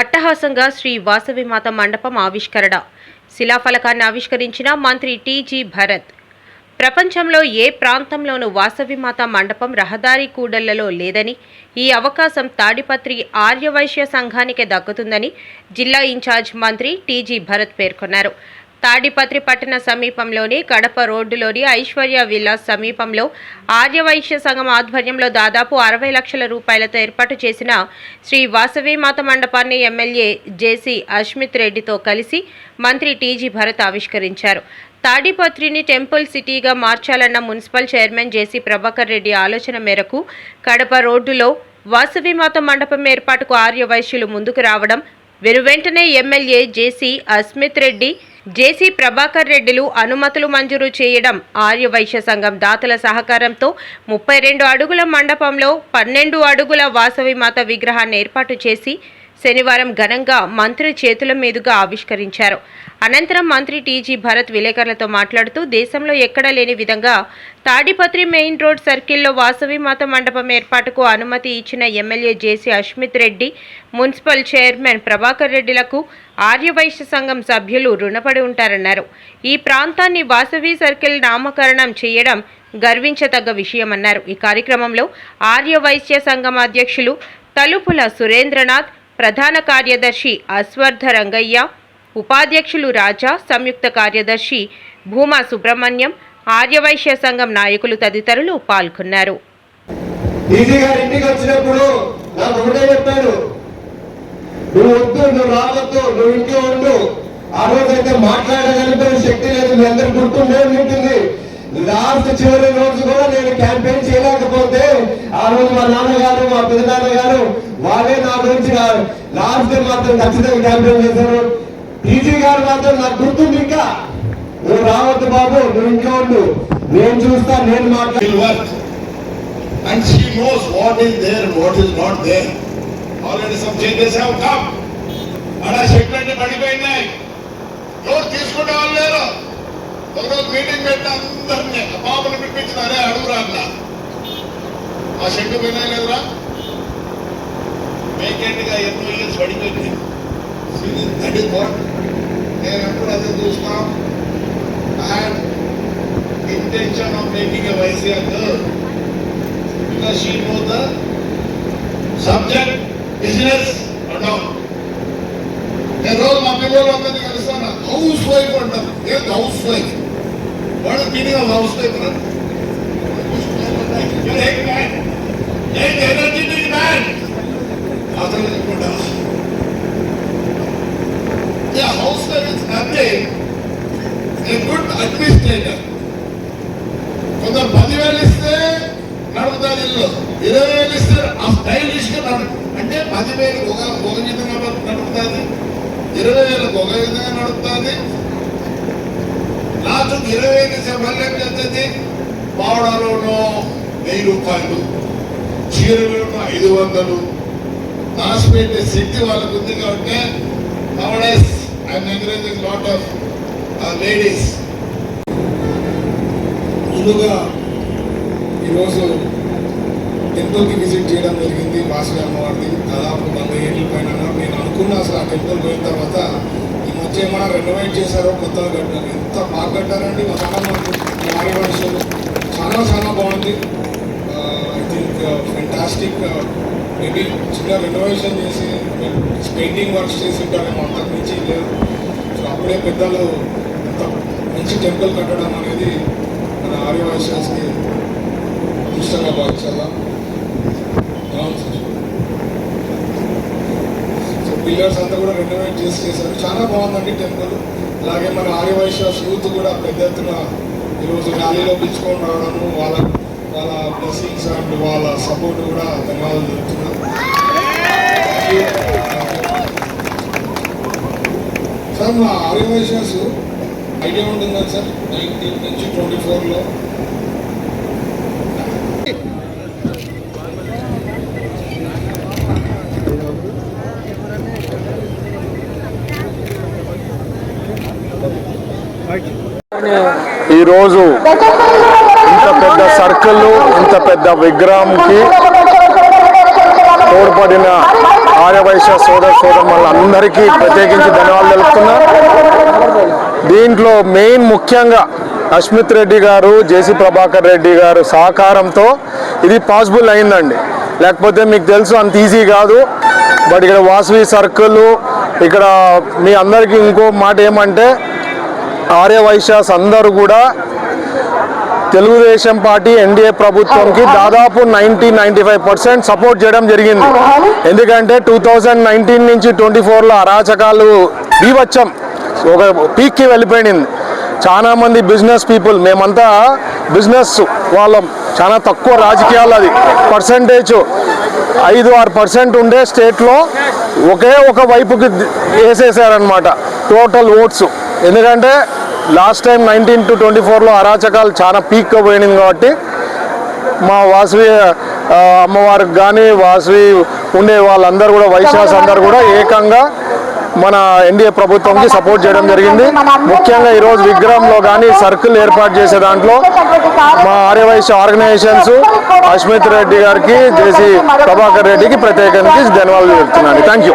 అట్టహాసంగా శ్రీ వాసవిమాత మండపం ఆవిష్కరణ. శిలాఫలకాన్ని ఆవిష్కరించిన మంత్రి టీజీ భరత్. ప్రపంచంలో ఏ ప్రాంతంలోనూ వాసవిమాత మండపం రహదారి కూడళ్ళలో లేదని ఈ అవకాశం తాడిపత్రి ఆర్యవైశ్య సంఘానికే దక్కుతుందని జిల్లా ఇన్ఛార్జ్ మంత్రి టీజీ భరత్ పేర్కొన్నారు. తాడిపత్రి పట్టణ సమీపంలోని కడప రోడ్డులోని ఐశ్వర్య విలాస్ సమీపంలో ఆర్యవైశ్య సంఘం ఆధ్వర్యంలో దాదాపు అరవై లక్షల రూపాయలతో ఏర్పాటు చేసిన శ్రీ వాసవిమాత మండపాన్ని ఎమ్మెల్యే జేసీ అష్మిత్ రెడ్డితో కలిసి మంత్రి టీజీ భరత్ ఆవిష్కరించారు. తాడిపత్రిని టెంపుల్ సిటీగా మార్చాలన్న municipal chairman JC Prabhakar Reddy ఆలోచన మేరకు కడప రోడ్డులో వాసవిమాత మండపం ఏర్పాటుకు ఆర్యవైశ్యులు ముందుకు రావడం వెనువెంటనే MLA JC Asmith Reddy JC Prabhakar రెడ్డిలు అనుమతులు మంజూరు చేయడం ఆర్యవైశ్య సంఘం దాతల సహకారంతో ముప్పై రెండు అడుగుల మండపంలో పన్నెండు అడుగుల వాసవి మాత విగ్రహాన్ని ఏర్పాటు చేసి శనివారం ఘనంగా మంత్రి చేతుల మీదుగా ఆవిష్కరించారు. అనంతరం మంత్రి టీజీ భరత్ విలేకరులతో మాట్లాడుతూ దేశంలో ఎక్కడా లేని విధంగా తాడిపత్రి మెయిన్ రోడ్ సర్కిల్లో వాసవి మాత మండపం ఏర్పాటుకు అనుమతి ఇచ్చిన MLA JC Ashmith Reddy municipal chairman Prabhakar రెడ్డిలకు ఆర్యవైశ్య సంఘం సభ్యులు రుణపడి ఉంటారన్నారు. ఈ ప్రాంతాన్ని వాసవి సర్కిల్ నామకరణం చేయడం గర్వించదగ్గ విషయమన్నారు. ఈ కార్యక్రమంలో ఆర్యవైశ్య సంఘం అధ్యక్షులు తలుపుల సురేంద్రనాథ్ ప్రధాన కార్యదర్శి అశ్వర్ధ రంగయ్య ఉపాధ్యక్షులు రాజా సంయుక్త కార్యదర్శి భూమా సుబ్రహ్మణ్యం ఆర్యవైశ్య సంఘం నాయకులు తదితరులు పాల్గొన్నారు. ఈజీ నువ్వు వద్దు నువ్వు రావద్దు నువ్వు ఇంట్లో ఉండు. ఆ రోజు మాట్లాడగలిగిన శక్తి లేదు మీ అందరు గుర్తుండే ఉంటుంది. లాస్ట్ చివరి రోజు కూడా నేను క్యాంపెయిన్ చేయలేకపోతే ఆ రోజు మా నాన్నగారు మా పెద్దనాన్నగారు వాళ్ళే నా గురించి లాస్ట్ మాత్రం ఖచ్చితంగా క్యాంపెయిన్ చేశారు టీజీ గారు మాత్రం నాకు గుర్తుంది ఇంకా నువ్వు రావద్దు బాబు నువ్వు ఇంట్లో ఉండు నేను చూస్తా నేను మాట్లాడు will. And she knows what is there and what is not there. Already some changes have come. అక్కడ పడిపోయినాయి ఎవరు తీసుకునే వాళ్ళు లేరు పెట్టి అందరినీ ఆ పాపను పిలిపించిన అరే అడుగురా అన్న. ఆ షెడ్ పోయినా లేదురా? వేకెంట్గా ఎన్నో ఇయర్స్ పడిపోయింది. సీనియర్ అడి నేను ఎప్పుడు అదే చూస్తాం and intention of making a YCR girl. Because she knows the subject, business and నేను రోజు మా పిల్లలు అందరినీ కలుస్తాను. హౌస్ వైఫ్ అంటారు. ఏంటి హౌస్ వైఫ్ వాళ్ళ మీనింగ్ ఆఫ్ హౌస్ వైఫ్ ఏంటి ఎనర్జెటిక్ మ్యాన్ అతను చెప్పుకుంటా house wife is a good administrator కొంత పదివేలు ఇస్తే నడుపుతారు ఇల్లు. ఇరవై వేలు ఇస్తే ఆ స్టైలిష్గా అంటే పదివేలు ఒక ఒక విధంగా నడుపుతుంది. ఇరవై వేలకు ఒక విధంగా నడుపుతుంది. లాస్ట్ ఇరవై ఐదు ఇస్తే ఏం చేస్తుంది పావడాలోనో వెయ్యి రూపాయలు చీరలోనో ఐదు వందలు. దాచిపెట్టే శక్తి వాళ్ళకు ఉంది కాబట్టి nowadays I'm encouraging lot of ladies. ముందుగా ఈరోజు టెంపుల్కి విజిట్ చేయడం జరిగింది. వాసవి అమ్మవారిది దాదాపు వంద ఏళ్ళ పైన. నేను అనుకున్నా అసలు ఆ టెంపుల్ పోయిన తర్వాత ఈ ఏమైనా రెనోవేట్ చేశారో కొత్తగా కట్టారు? ఎంత బాగా కట్టారండి? చాలా వారి చాలా చాలా బాగుంది. ఐ థింక్ ఫెంటాస్టిక్ మేబీ చిన్న రెనోవేషన్ చేసి పెయింటింగ్ వర్క్స్ చేసి ఉంటారేమో అంతకు మించి లేదు. సో అప్పుడే పెద్దలు అంత మంచి టెంపుల్ కట్టడం అనేది మన ఆర్యవాసాస్కి దృష్టంగా భావించాలా? సార్. పిల్లర్స్ అంతా కూడా రెనోవేట్ చేసి చేశారు. చాలా బాగుందండి టెంపుల్. అలాగే మన ఆర్యవైశ్య యూత్ కూడా పెద్ద ఎత్తున ఈరోజు ర్యాలీలో పిలుచుకొని రావడము వాళ్ళ వాళ్ళ బ్లెస్సింగ్స్ అండ్ వాళ్ళ సపోర్ట్ కూడా ధన్యవాదాలు చెప్తున్నా సార్ మా ఆర్యవైశ్యాస్ ఐడియా ఉంటుందా సార్? నైన్టీన్ నుంచి ట్వంటీ ఫోర్లో ఈరోజు ఇంత పెద్ద సర్కిల్ ఇంత పెద్ద విగ్రహంకి తోడ్పడిన ఆర్యవైశ్య సోదర సోదరుల అందరికీ ప్రత్యేకించి ధన్యవాదాలు తెలుపుతున్నా. దీంట్లో మెయిన్ ముఖ్యంగా అస్మిత్ రెడ్డి గారు జేసీ ప్రభాకర్ రెడ్డి గారు సహకారంతో ఇది పాసిబుల్ అయిందండి. లేకపోతే మీకు తెలుసు అంత ఈజీ కాదు. బట్ ఇక్కడ వాసవి సర్కిల్ ఇక్కడ మీ అందరికీ ఇంకో మాట ఏమంటే ఆర్యవైశ్యాస్ అందరూ కూడా తెలుగుదేశం పార్టీ ఎన్డీఏ ప్రభుత్వంకి దాదాపు ninety ninety five percent support చేయడం జరిగింది. ఎందుకంటే టూ థౌజండ్ నైన్టీన్ నుంచి ట్వంటీ ఫోర్లో అరాచకాలు బీవచ్చం ఒక పీక్కి వెళ్ళిపోయింది చాలామంది బిజినెస్ పీపుల్ మేమంతా బిజినెస్ వాళ్ళం. చాలా తక్కువ రాజకీయాలు అది. పర్సంటేజ్ ఐదు ఆరు పర్సెంట్ ఉండే స్టేట్లో ఒకే ఒక వైపుకి వేసేసారనమాట టోటల్ ఓట్స్. ఎందుకంటే last time nineteen to twenty ఫోర్లో అరాచకాలు చాలా పీక్ పోయినాయి కాబట్టి మా వాసవి అమ్మవారికి కానీ వాసవి ఉండే వాళ్ళందరూ కూడా వైశ్యాస్ అందరూ కూడా ఏకంగా మన ఎన్డీఏ ప్రభుత్వంకి సపోర్ట్ చేయడం జరిగింది. ముఖ్యంగా ఈరోజు విగ్రహంలో కానీ సర్కిల్ ఏర్పాటు చేసే దాంట్లో మా ఆర్యవైశ్య ఆర్గనైజేషన్స్ అశ్మిత్ రెడ్డి గారికి జేసీ ప్రభాకర్ రెడ్డికి ప్రత్యేకంగా ధన్యవాదాలు చెప్తున్నాను థ్యాంక్ యూ